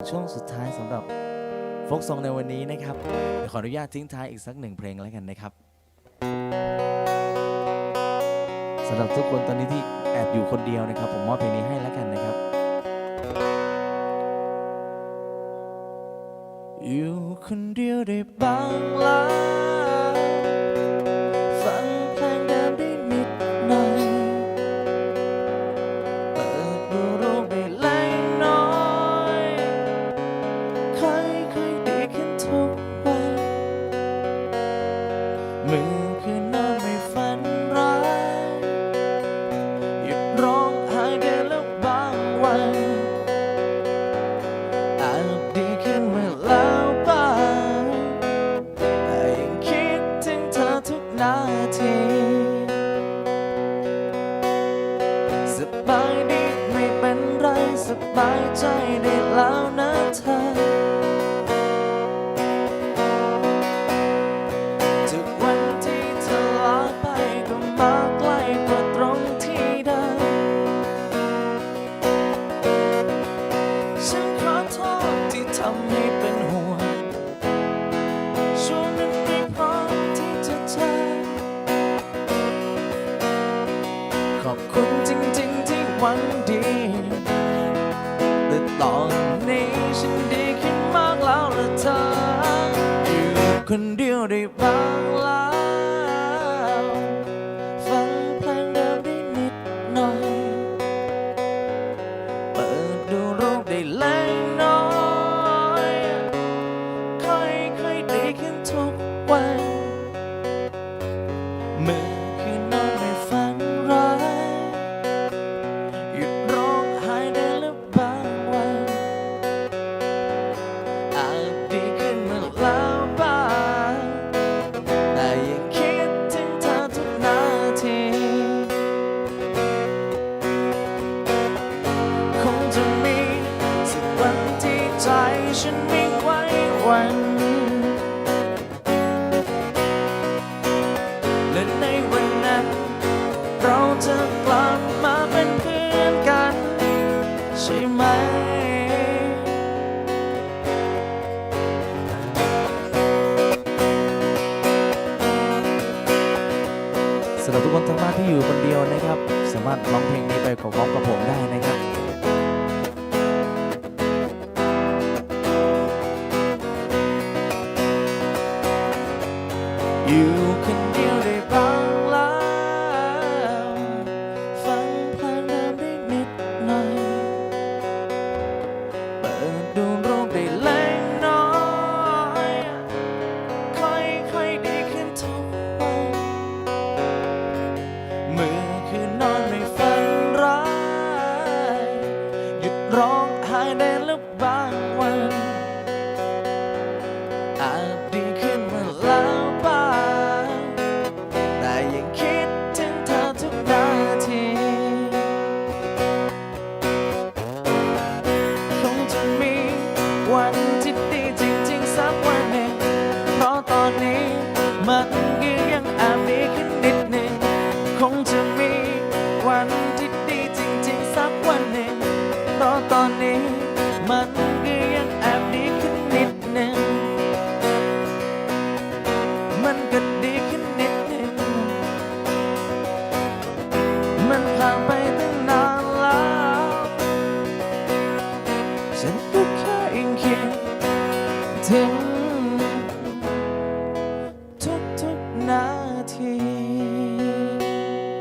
ช่วงสุดท้ายสำหรับโฟกซองในวันนี้นะครับเดี๋ยวขออนุญาตทิ้งท้ายอีกสักหนึ่งเพลงแล้วกันนะครับสำหรับทุกคนตอนนี้ที่แอบอยู่คนเดียวนะครับ ผมมอบเพลงนี้ให้แล้วกันนะครับ อยู่คนเดียวได้บ้างแล้ว ค่อยดีขึ้นทุกวันมือคือนอนไม่ฝันร้ายหยุดร้องไห้ได้แล้วบางวันอาจดีขึ้นเมาแล้วบ้างแต่ยังคิดถึงเธอทุกนาทีสบายดีไม่เป็นไรสบายใจได้แล้วนะเธอ หวังดีแต่ตอนนี้ฉันดีขึ้นมากแล้วละเธอ อยู่คนเดียวได้บ้างแล้วฟังเพลงเดิมได้นิดหน่อย เปิดดูรูปได้เล็กน้อย ค่อยๆดีขึ้นทุกวัน ช่ไหม สำหรับทุกคนทั้งบ้านที่อยู่คนเดียวนะครับ สามารถร้องเพลงนี้ไปพร้อมกับผมได้นะครับ บางวัน อาจดีขึ้นมาแล้วบ้างแต่ยังคิดถึงเธอทุกนาทีคงจะมีวันานไปตั้งนานแล้ว ฉันก็แค่ยังคิดถึง